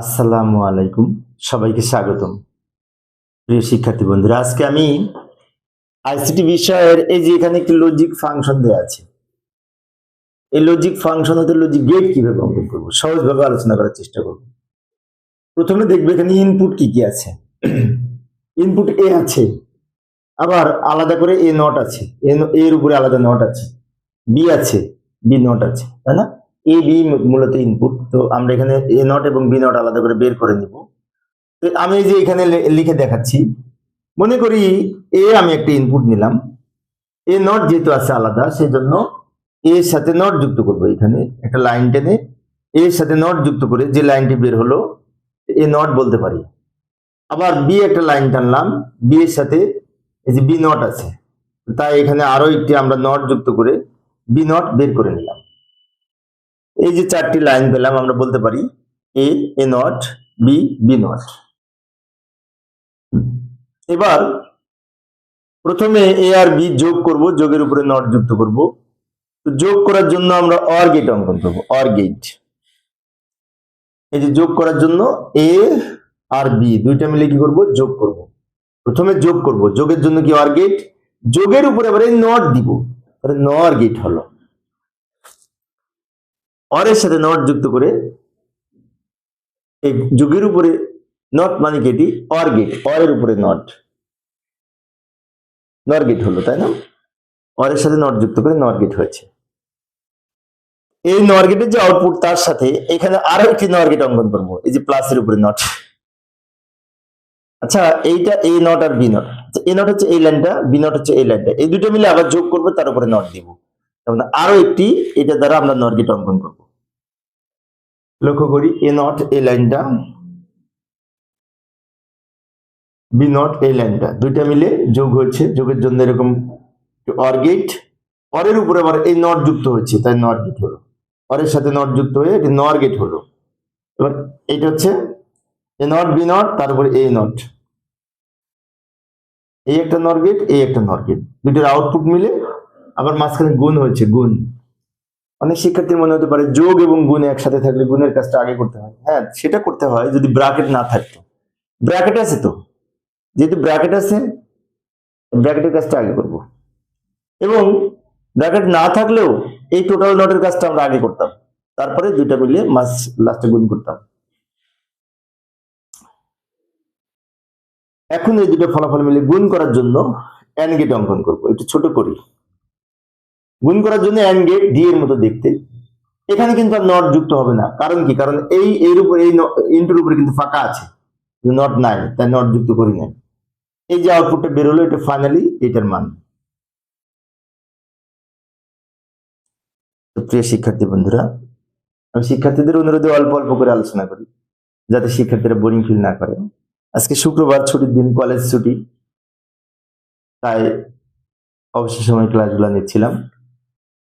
আসসালামু আলাইকুম। সবাইকে স্বাগতম। প্রিয় শিক্ষার্থী বন্ধুরা, আজকে আমি আইসিটি বিষয়ের এই যে এখানে একটি লজিক ফাংশন দেওয়া আছে, এই লজিক ফাংশন হতে লজিক গেট কীভাবে অঙ্কন করব, সহজভাবে আলোচনা করার চেষ্টা করব। প্রথমে দেখবে এখানে ইনপুট কি কি আছে। ইনপুট এ আছে, আবার আলাদা করে এ নট আছে এর উপরে আলাদা নট আছে বি আছে বি নট আছে, তাই না? এ বি মূলত ইনপুট তো আমরা এখানে এ নট এবং বি নট আলাদা করে বের করে নিব। আমি যে এখানে লিখে দেখাচ্ছি, মনে করি এ আমি একটা ইনপুট নিলাম। এ নট যেহেতু আছে আলাদা, সেজন্য এর সাথে নট যুক্ত করব এখানে, একটা লাইন টেনে। এর সাথে নট যুক্ত করে যে লাইনটি বের হলো এ নট বলতে পারি। আবার বি একটা লাইন টানলাম বি এর সাথে এই যে বি নট আছে। তাই এখানে আরও একটি আমরা নট যুক্ত করে বি নট বের করে নিলাম। এই যে চারটি লাইন পেলাম, আমরা বলতে পারি A A not B B not এবার প্রথমে এ আর বি যোগ করব, যোগের উপরে নট যুক্ত করব। তো যোগ করার জন্য আমরা অর গেট অঙ্কন করব অর গেট এই যে যোগ করার জন্য এ আর বি দুইটা মিলে কি করব? যোগ করব। প্রথমে যোগ করব, যোগের জন্য কি অর গেট যোগের উপরে আবার নট দিব। নর গেট হলো। অরের সাথে নট যুক্ত করে এই যুগের উপরে নট মানে কেটি অর গেট অরের উপরে নট নর গেট হলো, তাই না? অরের সাথে নট যুক্ত করে নর হয়েছে। এই নর গেটের যে আউটপুট তার সাথে এখানে আরও একটি নর অঙ্কন করব। এই যে প্লাসের উপরে নট আচ্ছা এইটা এ নট আর বি নট এ নট হচ্ছে এই লাইনটা বি নট হচ্ছে এই লাইনটা এই দুটো মিলে আবার যোগ করব, তার উপরে নট দিব। মানে আরও একটি, এটা দ্বারা আমরা নর গেট অঙ্কন করব। লক্ষ্য করি এ নট এই লাইনটা বি নট এই লাইনটা দুইটা মিলে যোগ হয়েছে, যোগের জন্য এরকম অর গেট। অরের উপরে আবার এই নট যুক্ত হয়েছে, তাই নট গেট হলো। অরের সাথে নট যুক্ত হয়ে এটি নর গেট হলো। এবার এটা হচ্ছে এ নট বি নট তারপরে এই নট এই একটা নর গেট এই একটা নর গেট। দুইটার আউটপুট মিলে আবার মাঝখানে গুণ হয়েছে, গুণ। অনেক শিক্ষার্থীর মনে হতে পারে যোগ এবং গুণ একসাথে থাকলে গুণের কাজটা আগে করতে হয়। হ্যাঁ সেটা করতে হয় যদি ব্র্যাকেট না থাকতো। ব্র্যাকেট আছে তো? যেহেতু ব্র্যাকেট আছে ব্র্যাকেটের কাজটা আগে করব। এবং ব্র্যাকেট না থাকলেও এই টোটাল নটের কাজটা আমরা আগে করতাম। তারপরে দুইটা মিলিয়ে মাস লাস্টে গুণ করতাম। এখন এই দুটো ফলাফল মিলে গুণ করার জন্য অ্যান গেট অঙ্কন করব। একটু ছোট করি। গুণ করার জন্য অ্যান গেট ডি এর মতো দেখতে। এখানে কিন্তু আর নট যুক্ত হবে না। কারণ কি? কারণ এই, এর উপর, এই ইন্টুর উপরে কিন্তু ফাঁকা আছে। নট নাই, তাই নট যুক্ত করি নাই। এই যে আউটপুটটা বেরোলো, এটা ফাইনালি এটার মান। প্রিয় শিক্ষার্থী বন্ধুরা, আমি শিক্ষার্থীদের অনুরোধে অল্প অল্প করে আলোচনা করি, যাতে শিক্ষার্থীরা বোরিং ফিল না করে। আজকে শুক্রবার, ছুটির দিন কলেজ ছুটি। তাই অবসর সময় ক্লাসগুলো নিচ্ছিলাম।